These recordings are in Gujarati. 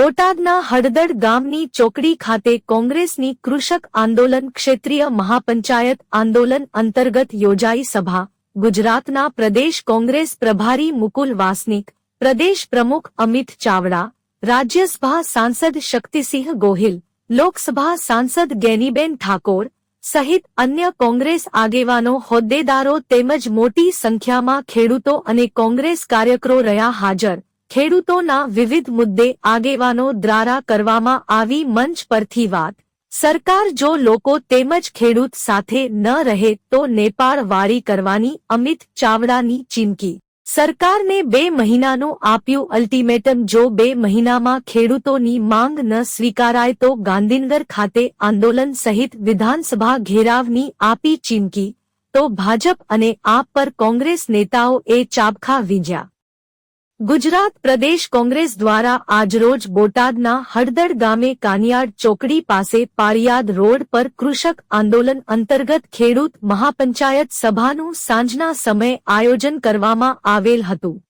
બોટાદના હળદડ ગામની ચોકડી ખાતે કોંગ્રેસની કૃષક આંદોલન ક્ષેત્રીય મહાપંચાયત આંદોલન અંતર્ગત યોજાઈ સભા. ગુજરાતના પ્રદેશ કોંગ્રેસ પ્રભારી મુકુલ વાસનિક, પ્રદેશ પ્રમુખ અમિત ચાવડા, રાજ્યસભા સાંસદ શક્તિસિંહ ગોહિલ, લોકસભા સાંસદ ગેનીબેન ઠાકોર સહિત અન્ય કોંગ્રેસ આગેવાનો, હોદ્દેદારો તેમજ મોટી સંખ્યામાં ખેડૂતો અને કોંગ્રેસ કાર્યકરો રહ્યા હાજર. ખેડૂતોના વિવિધ મુદ્દે આગેવાનો દ્વારા કરવામાં આવી મંચ પરથી વાત. સરકાર જો લોકો તેમજ ખેડૂત સાથે ન રહે તો નેપાળ વારી કરવાની અમિત ચાવડાની ચીમકી. સરકારને બે મહિનાનું આપ્યું અલ્ટિમેટમ. જો બે મહિનામાં ખેડૂતોની માંગ ન સ્વીકારાય તો ગાંધીનગર ખાતે આંદોલન સહિત વિધાનસભા ઘેરાવની આપી ચીમકી. તો ભાજપ અને આપ પર કોંગ્રેસ નેતાઓ એ ચાબખા વીંજ્યા. ગુજરાત પ્રદેશ કોંગ્રેસ દ્વારા આજરોજ બોટાદના હળદડ ગામે કાનિયાડ ચોકડી પાસે પાળિયાદ રોડ પર કૃષક આંદોલન અંતર્ગત ખેડૂત મહાપંચાયત સભાનું સાંજના સમયે આયોજન કરવામાં આવેલ હતું.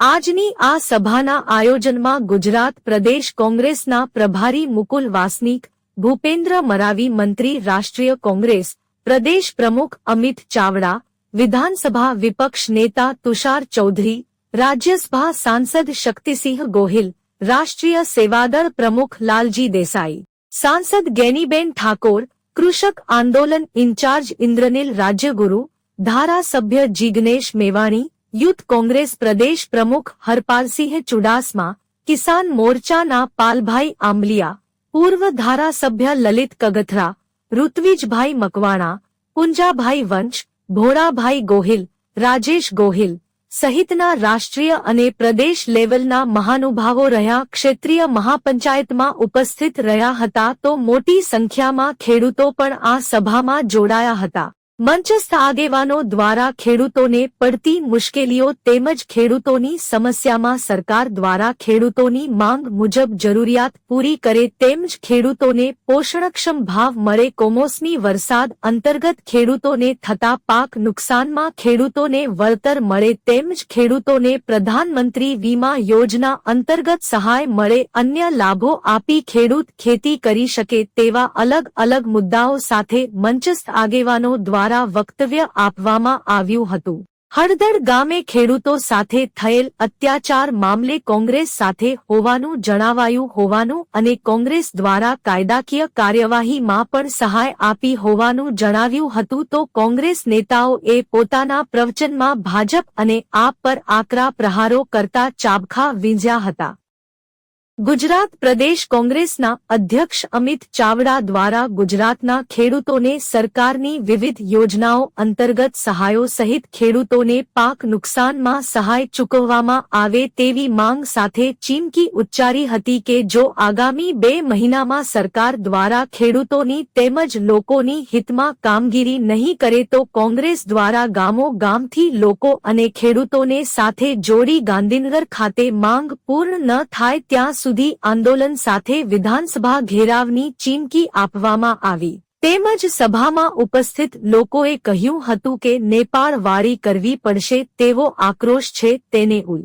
આજની આ સભાના આયોજનમાં ગુજરાત પ્રદેશ કોંગ્રેસના પ્રભારી મુકુલ વાસનિક, ભૂપેન્દ્ર મરાવી મંત્રી રાષ્ટ્રીય કોંગ્રેસ, પ્રદેશ પ્રમુખ અમિત ચાવડા, વિધાનસભા વિપક્ષ નેતા તુષાર ચૌધરી રાજ્યસભા સાંસદ શક્તિસિંહ ગોહિલ, રાષ્ટ્રીય સેવાદળ પ્રમુખ લાલજી દેસાઈ, સાંસદ ગેનીબેન ઠાકોર, કૃષક આંદોલન ઇન્ચાર્જ ઇન્દ્રનીલ રાજ્યગુરુ, ધારાસભ્ય જીગ્નેશ મેવાણી, યુથ કોંગ્રેસ પ્રદેશ પ્રમુખ હરપાલસિંહ ચુડાસમા, કિસાન મોરચાના પાલભાઈ આંબલિયા, પૂર્વ ધારાસભ્ય લલિત કગથરા, ઋત્વિજભાઈ મકવાણા, પુંજાભાઈ વંશ, ભોળાભાઈ ગોહિલ, રાજેશ ગોહિલ સહિતના રાષ્ટ્રીય અને પ્રદેશ લેવલના મહાનુભાવો રહ્યા, ક્ષેત્રીય મહાપંચાયતમાં ઉપસ્થિત રહ્યા હતા તો મોટી સંખ્યામાં ખેડૂતો પણ આ સભામાં જોડાયા હતા. મંચસ્થ આગેવાનો દ્વારા ખેડૂતોને પડતી મુશ્કેલીઓ તેમજ ખેડૂતોની સમસ્યામાં સરકાર દ્વારા ખેડૂતોની માંગ મુજબ જરૂરિયાત પૂરી કરે તેમજ ખેડૂતોને પોષણક્ષમ ભાવ મળે કોમોસમી વરસાદ અંતર્ગત ખેડૂતોને થતા પાક નુકસાનમાં ખેડૂતોને વળતર મળે તેમજ ખેડૂતોને પ્રધાનમંત્રી વીમા યોજના અંતર્ગત સહાય મળે અન્ય લાભો આપી ખેડૂત ખેતી કરી શકે તેવા અલગ અલગ મુદ્દાઓ સાથે મંચસ્થ આગેવાનો દ્વારા દ્વારા વક્તવ્ય આપવામાં આવ્યું હતું. હળદર ગામે ખેડૂતો સાથે થયેલ અત્યાચાર મામલે કોંગ્રેસ સાથે હોવાનું જણાવાયું હોવાનું અને કોંગ્રેસ દ્વારા કાયદાકીય કાર્યવાહીમાં પણ સહાય આપી હોવાનું જણાવ્યું હતું તો કોંગ્રેસ નેતાઓએ પોતાના પ્રવચનમાં ભાજપ અને આપ પર આકરા પ્રહારો કરતા ચાબખા વીંઝ્યા હતા. ગુજરાત પ્રદેશ કોંગ્રેસના અધ્યક્ષ અમિત ચાવડા દ્વારા ગુજરાતના ખેડૂતોને સરકારની વિવિધ યોજનાઓ અંતર્ગત સહાયો સહિત ખેડૂતોને પાક નુકસાનમાં સહાય ચૂકવવામાં આવે તેવી માંગ સાથે ચીમકી ઉચ્ચારી હતી કે જો આગામી બે મહિનામાં સરકાર દ્વારા ખેડૂતોની તેમજ લોકોની હિતમાં કામગીરી નહીં કરે તો કોંગ્રેસ દ્વારા ગામો ગામથી લોકો અને ખેડૂતોને સાથે જોડી ગાંધીનગર ખાતે માંગ પૂર્ણ ન થાય ત્યાં સુધી આંદોલન સાથે વિધાનસભા ઘેરાવની ચીમકી આપવામાં આવી. તેમજ સભામાં ઉપસ્થિત લોકોએ કહ્યું હતું કે નેપાળ વારી કરવી પડશે તેવો આક્રોશ છે તેને ઉલ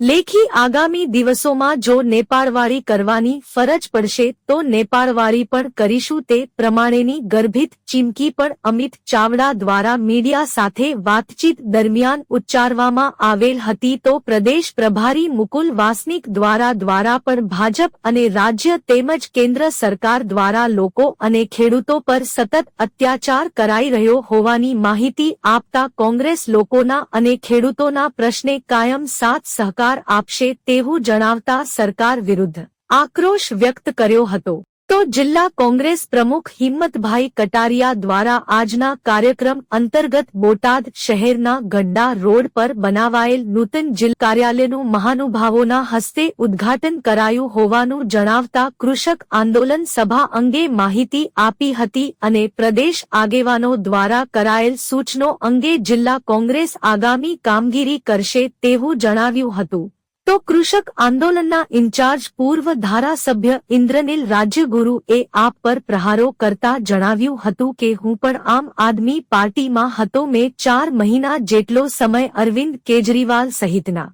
લેખી આગામી દિવસોમાં જો નેપાળવાળી કરવાની ફરજ પડશે, તો નેપાળવાળી પણ કરીશું તે પ્રમાણેની ગર્ભિત ચીમકી પણ અમિત ચાવડા દ્વારા મીડિયા સાથે વાતચીત દરમિયાન ઉચ્ચારવામાં આવેલ હતી. તો પ્રદેશ પ્રભારી મુકુલ વાસનિક દ્વારા દ્વારા પણ ભાજપ અને રાજ્ય તેમજ કેન્દ્ર સરકાર દ્વારા લોકો અને ખેડૂતો પર સતત અત્યાચાર કરાઈ રહ્યો હોવાની માહિતી આપતા કોંગ્રેસ લોકોના અને ખેડૂતોના પ્રશ્ને કાયમ સાથ સહકાર સહકાર આપશે તેવું જણાવતા સરકાર વિરુદ્ધ આક્રોશ વ્યક્ત કર્યો હતો. તો જિલ્લા કોંગ્રેસ પ્રમુખ હિંમતભાઈ કટારિયા દ્વારા આજના કાર્યક્રમ અંતર્ગત બોટાદ શહેરના ગંડા રોડ પર બનાવાયેલ નૂતન જિલ્લા કાર્યાલયનું મહાનુભાવોના હસ્તે ઉદ્ઘાટન કરાયું હોવાનું જણાવતા કૃષક આંદોલન સભા અંગે માહિતી આપી હતી અને પ્રદેશ આગેવાનો દ્વારા કરાયેલ સૂચનો અંગે જિલ્લા કોંગ્રેસ આગામી કામગીરી કરશે તેવું જણાવ્યું હતું. તો કૃષક આંદોલનના ઇન્ચાર્જ પૂર્વ ધારાસભ્ય ઇન્દ્રનીલ રાજ્યગુરુએ આપ પર પ્રહારો કરતા જણાવ્યું હતું કે હું પણ આમ આદમી પાર્ટીમાં હતો મેં ચાર મહિના જેટલો સમય અરવિંદ કેજરીવાલ સહિતના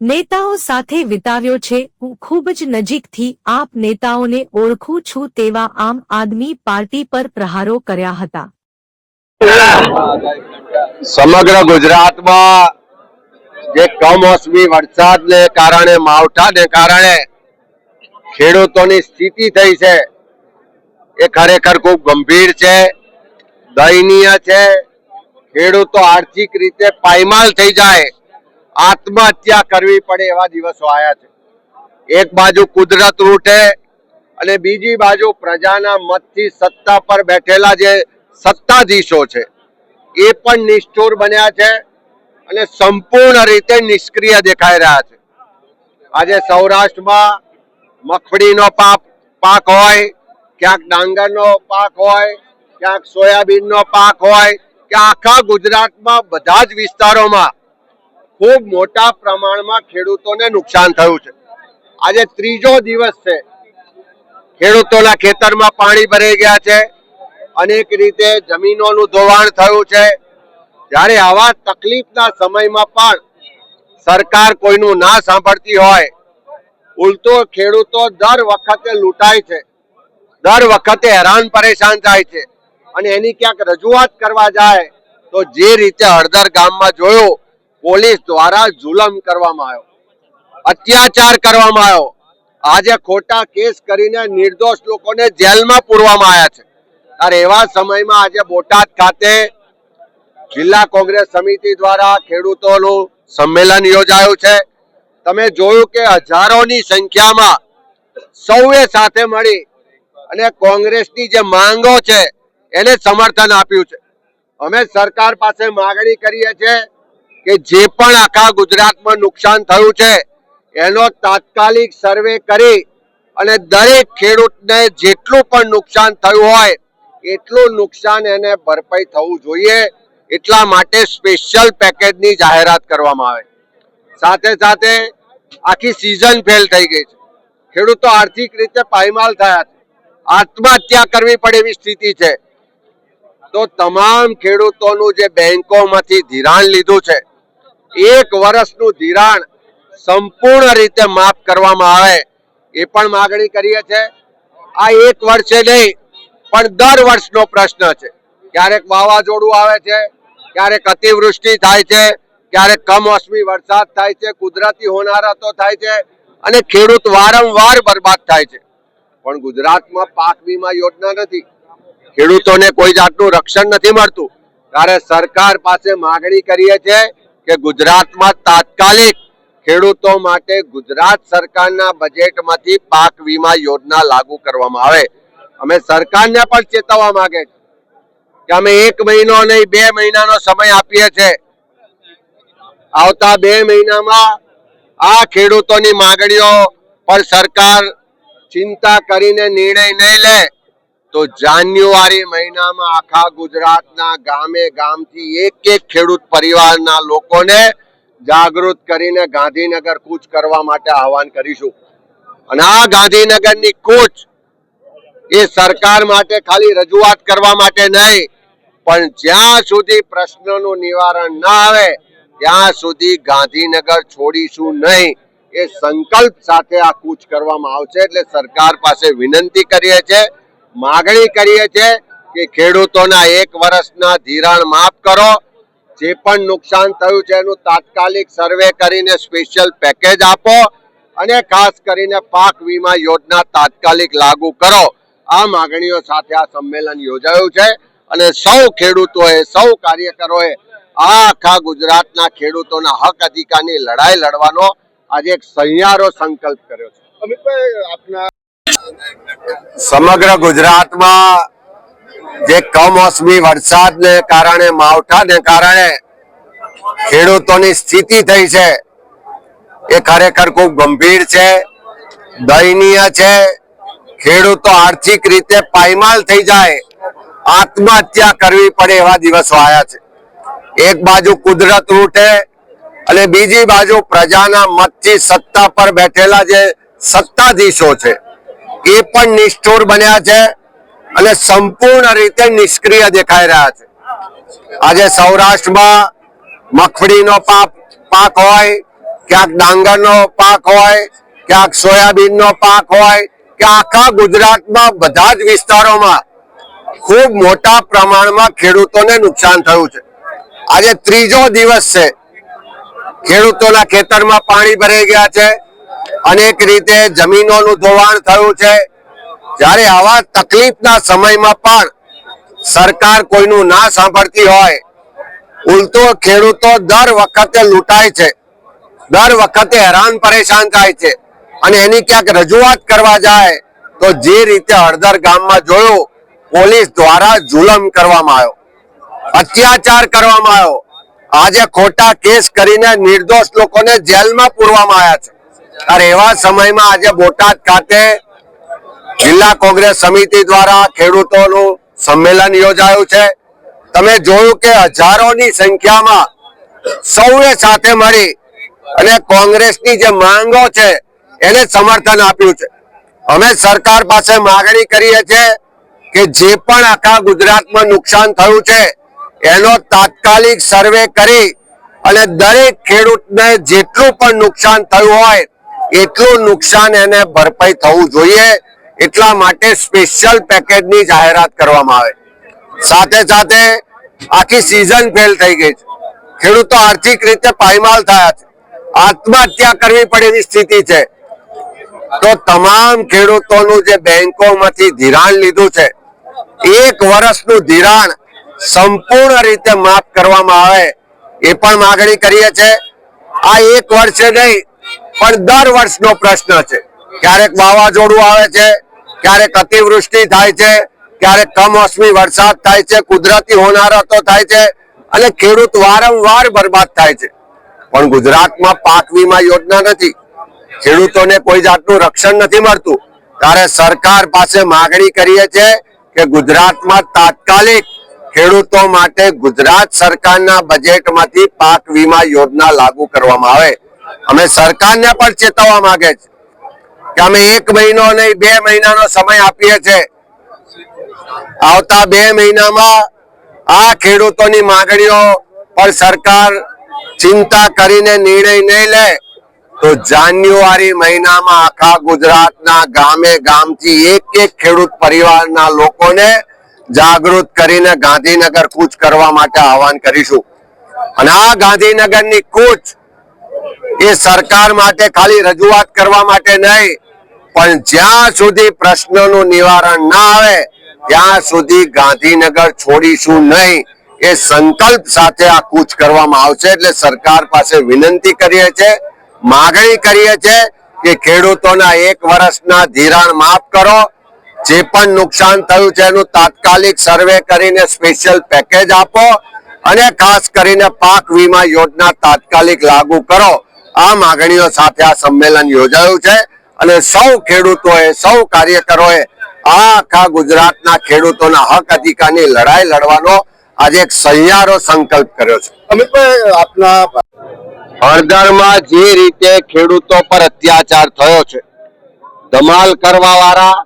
નેતાઓ સાથે વિતાવ્યો છે. હું ખૂબ જ નજીકથી આપ નેતાઓને ઓળખું છું તેવા આમ આદમી પાર્ટી પર પ્રહારો કર્યા હતા. સમગ્ર ગુજરાતમાં જે કમોસમી વરસાદને કારણે, માવઠાને કારણે ખેડૂતોની સ્થિતિ થઈ છે. એ ખરેખર ખૂબ ગંભીર છે, દયનીય છે. ખેડૂતો આર્થિક રીતે પાયમાલ થઈ જાય. આત્મહત્યા કરવી પડે એવા દિવસો આવ્યા છે. એક બાજુ કુદરત રૂટે અને બીજી બાજુ પ્રજાના મતથી સત્તા પર બેઠેલા જે સત્તાધીશો છે, એ પણ નિષ્ઠુર બન્યા છે. અને સંપૂર્ણ રીતે નિષ્ક્રિય દેખાઈ રહ્યા છે. આજે સૌરાષ્ટ્રમાં મગફળીનો પાક પાક હોય, ક્યાંક ડાંગરનો પાક હોય, ક્યાંક સોયાબીનનો પાક હોય, કે આખા ગુજરાતમાં બધા જ વિસ્તારોમાં ખૂબ મોટા પ્રમાણમાં ખેડૂતોને નુકસાન થયું છે. આજે ત્રીજો દિવસ છે. ખેડૂતોના ખેતરમાં પાણી ભરાઈ ગયા છે. અનેક રીતે જમીનોનું ધોવાણ થયું છે. જ્યારે આવા તકલીફના સમયમાં પણ સરકાર કોઈનું ના સાંભળતી હોય, ઉલટો ખેડૂતો દર વખતે લૂંટાય છે. દર વખતે હેરાન પરેશાન થાય છે. અને એની ક્યાંક રજૂઆત કરવા જાય તો જે રીતે હળદર ગામમાં જોયો, પોલીસ દ્વારા જુલમ કરવામાં આવ્યો. અત્યાચાર કરવામાં આવ્યો. આજે ખોટા કેસ કરીને નિર્દોષ લોકોને જેલમાં પૂરવામાં આવ્યા છે. ત્યારે એવા સમયમાં આજે બોટાદ ખાતે જિલ્લા કોંગ્રેસ સમિતિ દ્વારા ખેડૂતોનું સંમેલન યોજાયું છે. તમે જોયું કે હજારોની સંખ્યામાં સૌએ સાથે મળી અને કોંગ્રેસની જે માંગો છે એને સમર્થન આપ્યું છે. અમે સરકાર પાસે માગણી કરીએ છીએ કે જે પણ આખા ગુજરાતમાં નુકસાન થયું છે, એનો તાત્કાલિક સર્વે કરી અને દરેક ખેડૂતને જેટલું પણ નુકસાન થયું હોય, એટલું નુકસાન એને ભરપાઈ થવું જોઈએ. એટલા માટે સ્પેશિયલ પેકેજની જાહેરાત કરવામાં આવે સાથે સાથે આખી સિઝન ફેલ થઈ ગઈ છે. ખેડૂતો આર્થિક રીતે પાયમાલ થયા છે. આત્મહત્યા કરવી પડે એવી સ્થિતિ છે. તો તમામ ખેડૂતોનું જે બેંકોમાંથી ધિરાણ લીધું છે, એક વર્ષનું ધિરાણ સંપૂર્ણ રીતે માફ કરવામાં આવે એ પણ માગણી કરીએ છે આ એક વર્ષે નહીં, પણ દર વર્ષનો પ્રશ્ન છે. ક્યારેક વાવાઝોડું આવે છે ક્યારેક અતિવૃષ્ટિ થાય છે, ક્યારેક કમોસમી વરસાદ થાય છે, કુદરતી હોનારતો થાય છે અને ખેડૂત વારંવાર બરબાદ થાય છે. પણ ગુજરાતમાં પાક વીમા યોજના નથી. ખેડૂતોને કોઈ જાતનું રક્ષણ નથી મળતું. ત્યારે સરકાર પાસે માગણી કરીએ છીએ કે ગુજરાતમાં તાત્કાલિક ખેડૂતો માટે ગુજરાત સરકારના બજેટમાંથી પાક વીમા યોજના લાગુ કરવામાં આવે. અમે સરકારને પણ ચેતવવા માંગે છે કે અમે એક મહિનો નહીં, બે મહિનાનો સમય આપીએ છીએ આવતા બે મહિનામાં આ ખેડૂતોની માંગણીઓ પર સરકાર ચિંતા કરીને નિર્ણય નહીં લે, તો જાન્યુઆરી મહિનામાં આખા ગુજરાતના ગામે ગામથી એક એક ખેડૂત પરિવારના લોકોને જાગૃત કરીને ગાંધીનગર કૂચ કરવા માટે આહવાન કરીશું. અને આ ગાંધીનગરની કૂચ એ સરકાર માટે ખાલી રજૂઆત કરવા માટે નહીં, પણ જ્યાં સુધી પ્રશ્નનું નિવારણ ના આવે, ત્યાં સુધી ગાંધીનગર છોડીશું નહીં. એ સંકલ્પ સાથે આ કૂચ કરવામાં આવશે, એટલે સરકાર પાસે વિનંતી કરીએ છીએ, માગણી કરીએ છીએ કે ખેડૂતોના એક વર્ષના ધિરાણ માફ કરો. જે પણ નુકસાન થયું છે, એનું તાત્કાલિક સર્વે કરીને સ્પેશિયલ પેકેજ આપો અને ખાસ કરીને પાક વીમા યોજના તાત્કાલિક લાગુ કરો. આ માગણીઓ સાથે આ સંમેલન યોજાયું છે અને સૌ ખેડૂતોએ સૌ કાર્યકરોએ આ આખા ગુજરાતના ખેડૂતોના હક અધિકારની લડાઈ લડવાનો આજે એક સહિયારો સંકલ્પ કર્યો છે. અમિતભાઈ આપના સમગ્ર ગુજરાતમાં જે કમોસમી વરસાદને કારણે માવઠાને કારણે ખેડૂતોની સ્થિતિ થઈ છે એ ખરેખર ખૂબ ગંભીર છે દયનીય છે ખેડૂતો આર્થિક રીતે પાયમાલ થઈ જાય. આત્મહત્યા કરવી પડે એવા દિવસો આવ્યા છે. એક બાજુ કુદરત રૂટે અને બીજી બાજુ પ્રજાના મતથી સત્તા પર બેઠેલા જે સત્તાધીશો છે, એ પણ નિષ્ઠુર બન્યા છે અને સંપૂર્ણ રીતે નિષ્ક્રિય દેખાઈ રહ્યા છે. આજે સૌરાષ્ટ્રમાં મગફળીનો પાક પાક હોય, ક્યાંક ડાંગરનો પાક હોય, ક્યાંક સોયાબીનનો પાક હોય કે આખા ગુજરાતમાં બધા જ વિસ્તારોમાં ખૂબ મોટા પ્રમાણમાં ખેડૂતોને નુકસાન થયું છે. આજે ત્રીજો દિવસ છે. ખેડૂતોના ખેતરમાં પાણી ભરાઈ ગયા છે. અનેક રીતે જમીનોનું ધોવાણ થયું છે. જ્યારે આવા તકલીફના સમયમાં પણ સરકાર કોઈનું ના સાંભળતી હોય, ઉલટો ખેડૂતો દર વખતે લૂંટાય છે. દર વખતે હેરાન પરેશાન થાય છે. અને એની ક્યાંક રજૂઆત કરવા જાય તો જે રીતે હળદર ગામમાં જોયું, પોલીસ દ્વારા જુલમ કરવામાં આવ્યો. અત્યાચાર કરવામાં આવ્યો. આજે ખોટા કેસ કરીને નિર્દોષ લોકોને જેલમાં પૂરવામાં આવ્યા છે. અરે એવા સમયમાં આજે બોટાદ ખાતે જિલ્લા કોંગ્રેસ સમિતિ દ્વારા ખેડૂતોનું સંમેલન યોજાયું છે. તમે જોયું કે હજારોની સંખ્યામાં સૌએ સાથે મળી અને કોંગ્રેસની જે માંગો છે એને સમર્થન આપ્યું છે. અમે સરકાર પાસે માગણી કરીએ છીએ કે જે પણ આખા ગુજરાતમાં નુકસાન થયું છે, એનો તાત્કાલિક સર્વે કરી અને દરેક ખેડૂતને જેટલું પણ નુકસાન થયું હોય, એટલું નુકસાન એને ભરપાઈ થવું જોઈએ. એટલા માટે સ્પેશિયલ પેકેજની જાહેરાત કરવામાં આવે. સાથે સાથે આખી સિઝન ફેલ થઈ ગઈ છે. ખેડૂતો આર્થિક રીતે પાયમાલ થયા છે. આત્મહત્યા કરવી પડે એવી સ્થિતિ છે. તો તમામ ખેડૂતોનું જે બેંકોમાંથી ધિરાણ લીધું છે, એક વર્ષનું ધિરાણ સંપૂર્ણ રીતે માફ કરવામાં આવે એ પણ માગણી કરીએ છે આ એક વર્ષે નહીં, પણ દર વર્ષનો પ્રશ્ન છે. ક્યારેક વાવાઝોડું આવે છે, ક્યારેક અતિવૃષ્ટિ થાય છે, ક્યારેક કમોસમી વરસાદ થાય છે, કુદરતી હોનારતો થાય છે અને ખેડૂત વારંવાર બરબાદ થાય છે. પણ ગુજરાતમાં પાક વીમા યોજના નથી. ખેડૂતોને કોઈ જાતનું રક્ષણ નથી મળતું. ત્યારે સરકાર પાસે માગણી કરીએ છીએ કે ગુજરાતમાં તાત્કાલિક ખેડૂતો માટે ગુજરાત સરકારના બજેટમાંથી પાક વીમા યોજના લાગુ કરવામાં આવે. અમે સરકારને પણ ચેતવવા માંગે છે કે અમે એક મહિનો નહીં, બે મહિનાનો સમય આપીએ છીએ. આવતા બે મહિનામાં આ ખેડૂતોની માગણીઓ પર સરકાર ચિંતા કરીને નિર્ણય નહીં લે. તો જાન્યુઆરી મહિનામાં આખા ગુજરાતના ગામે ગામથી એક એક ખેડૂત પરિવારના લોકોને જાગૃત કરીને ગાંધીનગર કૂચ કરવા માટે આહવાન કરીશું. અને આ ગાંધીનગરની કૂચ એ સરકાર માટે ખાલી રજૂઆત કરવા માટે નહીં, પણ જ્યાં સુધી પ્રશ્નનું નિવારણ ના આવે, ત્યાં સુધી ગાંધીનગર છોડીશું નહીં. એ સંકલ્પ સાથે આ કૂચ કરવામાં આવશે એટલે સરકાર પાસે વિનંતી કરીએ છે માગણી કરીએ છે કે ખેડૂતોના એક વર્ષના ધિરાણ માફ કરો. જે પણ નુકસાન થયું છે એનું તાત્કાલિક સર્વે કરીને સ્પેશિયલ પેકેજ આપો અને ખાસ કરીને પાક વીમા યોજના તાત્કાલિક લાગુ કરો. આ માગણીઓ સાથે આ સંમેલન યોજાયું છે અને સૌ ખેડૂતોએ, સૌ કાર્યકરોએ આ આખા ગુજરાતના ખેડૂતોના હક અધિકારની લડાઈ લડવાનો આજે એક સહિયારો સંકલ્પ કર્યો છે. અમિતભાઈ, આપના હળદરમાં જે રીતે ખેડૂતો પર અત્યાચાર થયો છે, ધમાલ કરવા વાળા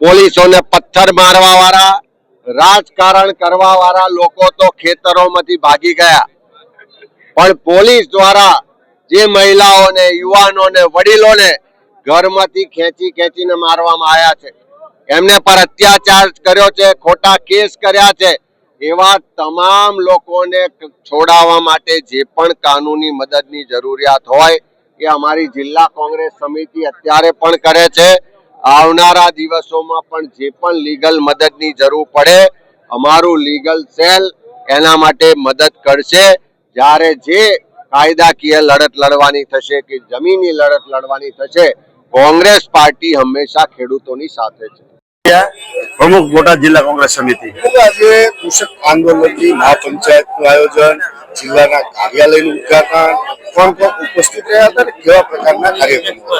પોલીસોને પથ્થર મારવા વાળા રાજકારણ કરવા વાળા લોકો તો ખેતરોમાંથી ભાગી ગયા. પણ પોલીસ દ્વારા જે મહિલાઓને, યુવાનોને, વડીલોને ઘરમાંથી ખેંચી ખેંચીને મારવામાં આવ્યા છે. એમને પર અત્યાચાર કર્યો છે, ખોટા કેસ કર્યા છે. એવા તમામ લોકોને છોડાવવા માટે જે પણ કાનૂની મદદની જરૂરિયાત હોય, એ અમારી જિલ્લા કોંગ્રેસ સમિતિ અત્યારે પણ કરે છે. આવનારા દિવસોમાં પણ જે પણ લીગલ મદદની જરૂર પડે, અમારું લીગલ સેલ એના માટે મદદ કરશે. જ્યારે જે કાયદાકીય લડત લડવાની થશે કે જમીની લડત લડવાની થશે, કોંગ્રેસ પાર્ટી હંમેશા ખેડૂતોની સાથે છે. પ્રમુખ બોટાદ જિલ્લા કોંગ્રેસ સમિતિ. આજે કૃષક આંદોલનની મહાપંચાયતનું આયોજન જિલ્લાના કાર્યાલયનું ઉદઘાટન કોણ કોણ ઉપસ્થિત રહ્યા હતા કેવા પ્રકારના કાર્યક્રમો?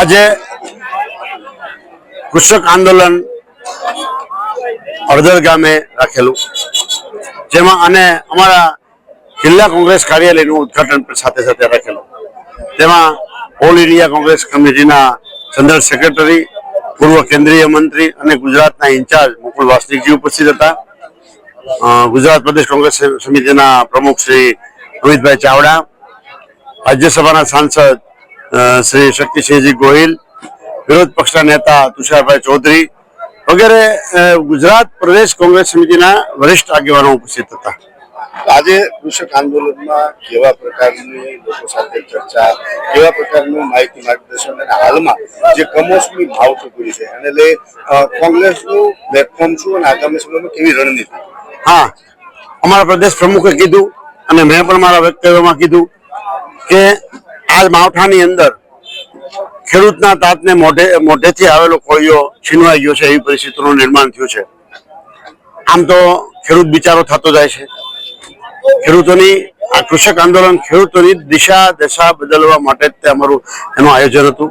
આજે કૃષક આંદોલન હળદર ગામે રાખેલું. જેમાં અને અમારા જિલ્લા કોંગ્રેસ કાર્યાલયનું ઉદઘાટન પણ સાથે સાથે રાખેલું. તેમાં ઓલ ઇન્ડિયા કોંગ્રેસ કમિટીના જનરલ સેક્રેટરી પૂર્વ કેન્દ્રીય મંત્રી અને ગુજરાતના ઇન્ચાર્જ મુકુલ વાસનિકજી ઉપસ્થિત હતા. ગુજરાત પ્રદેશ કોંગ્રેસ સમિતિના પ્રમુખ શ્રી અમિતભાઈ ચાવડા, રાજ્યસભાના સાંસદ શ્રી શક્તિસિંહજી ગોહિલ, વિરોધ પક્ષના નેતા તુષારભાઈ ચૌધરી વગેરે ગુજરાત પ્રદેશ કોંગ્રેસ સમિતિના વરિષ્ઠ આગેવાનો ઉપસ્થિત હતા. આજે કૃષક આંદોલનમાં કેવા પ્રકારની લોકો સાથે ચર્ચા, કેવા પ્રકારનું માહિતી માર્ગદર્શન અને હાલમાં જે કમોસમી ભાવ ચૂકવી છે, એને લઈ કોંગ્રેસનું પ્લેટફોર્મ શું અને આગામી સમયમાં કેવી રણનીતિ? હા, અમારા પ્રદેશ પ્રમુખે કીધું અને મેં પણ મારા વક્તવ્યમાં કીધું કે આજ માવઠાની અંદર ખેડૂતના તાતને મોઢે, મોઢેથી આવેલો કોળિયો છીનવાઈ ગયો છે, એવી પરિસ્થિતિનું નિર્માણ થયું છે. આમ તો ખેડૂત બિચારો થતો જાય છે. ખેડૂતોની, આ કૃષક આંદોલન ખેડૂતોની દિશા, દશા બદલવા માટે અમારું એનું આયોજન હતું.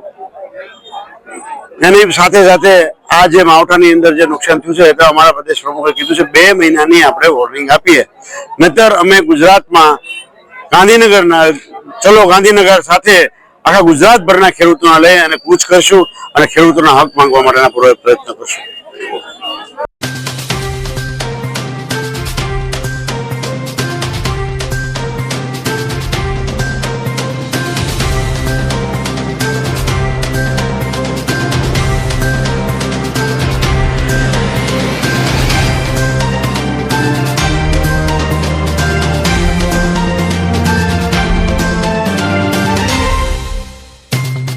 એની સાથે સાથે આ જે માવઠાની અંદર જે નુકસાન થયું છે એટલે અમારા પ્રદેશ પ્રમુખે કીધું છે, બે મહિનાની આપણે વોર્નિંગ આપીએ. નહીતર અમે ગુજરાતમાં ગાંધીનગરના, ચલો ગાંધીનગર સાથે આખા ગુજરાતભરના ખેડૂતોના લઈ અને કૂચ કરશું અને ખેડૂતોના હક માંગવા માટેના પૂર્વ પ્રયત્ન કરશું.